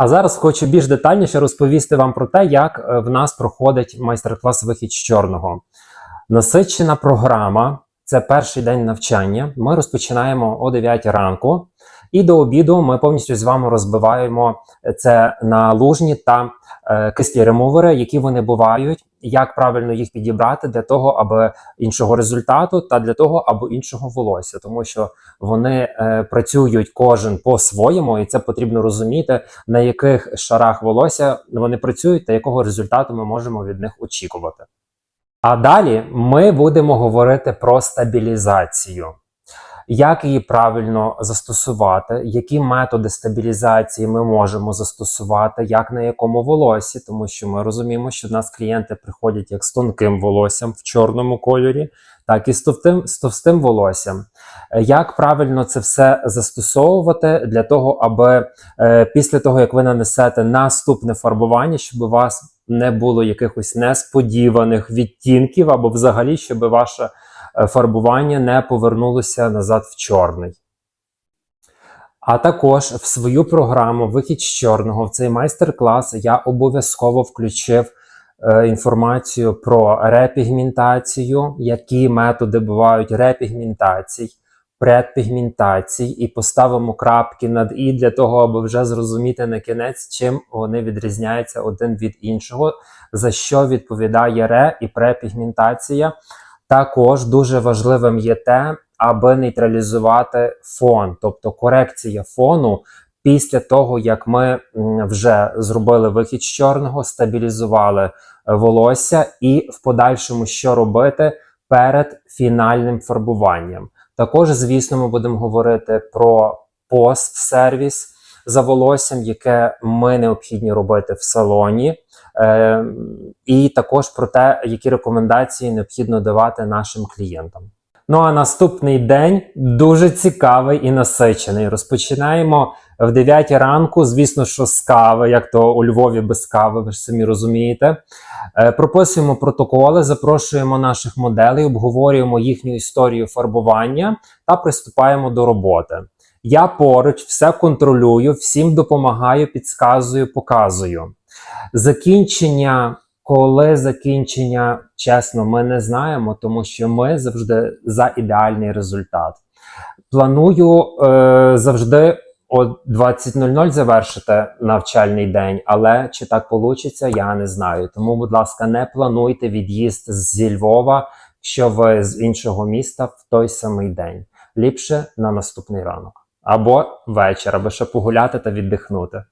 А зараз хочу більш детальніше розповісти вам про те, як е, в нас проходить майстер-клас вихід з чорного. Насичена програма це перший день навчання. Ми розпочинаємо о 9 ранку, і до обіду ми повністю з вами розбиваємо це на лужні та е, кислі ремовери, які вони бувають, як правильно їх підібрати для того, аби іншого результату, та для того, аби іншого волосся, тому що вони е, працюють кожен по-своєму, і це потрібно розуміти, на яких шарах волосся вони працюють та якого результату ми можемо від них очікувати. А далі ми будемо говорити про стабілізацію. Як її правильно застосувати, які методи стабілізації ми можемо застосувати, як на якому волосі, тому що ми розуміємо, що в нас клієнти приходять як з тонким волоссям в чорному кольорі, так і з товстим, з товстим волоссям. Е, Як правильно це все застосовувати для того, аби е, після того, як ви нанесете наступне фарбування, щоб у вас не було якихось несподіваних відтінків, або взагалі, щоб ваше е, фарбування не повернулося назад в чорний. А також в свою програму Вихід з чорного в цей майстер-клас я обов'язково включив е, інформацію про репігментацію, які методи бувають репігментацій, предпігментацій, і поставимо крапки над і для того, аби вже зрозуміти на кінець, чим вони відрізняються один від іншого, за що відповідає ре і препігментація. Також дуже важливим є те, аби нейтралізувати фон, тобто корекція фону після того, як ми вже зробили вихід з чорного, стабілізували е, волосся, і в подальшому що робити перед фінальним фарбуванням. Також, звісно, ми будемо говорити про пост-сервіс за волоссям, яке ми необхідні робити в салоні. Е, і також про те, які рекомендації необхідно давати нашим клієнтам. Ну а наступний день дуже цікавий і насичений. Розпочинаємо в 9 ранку, звісно, що з кави, як то у Львові без кави, ви ж самі розумієте. Е, Прописуємо протоколи, запрошуємо наших моделей, обговорюємо їхню історію фарбування та приступаємо до роботи. Я поруч все контролюю, всім допомагаю, підказую, показую. Закінчення, коли закінчення, чесно, ми не знаємо, тому що ми завжди за ідеальний результат. Планую е, завжди о 20.00 завершити навчальний день, але чи так вийде, я не знаю. Тому, будь ласка, не плануйте від'їзд зі Львова, якщо ви з іншого міста в той самий день. Ліпше на наступний ранок або вечір, аби ще погуляти та віддихнути.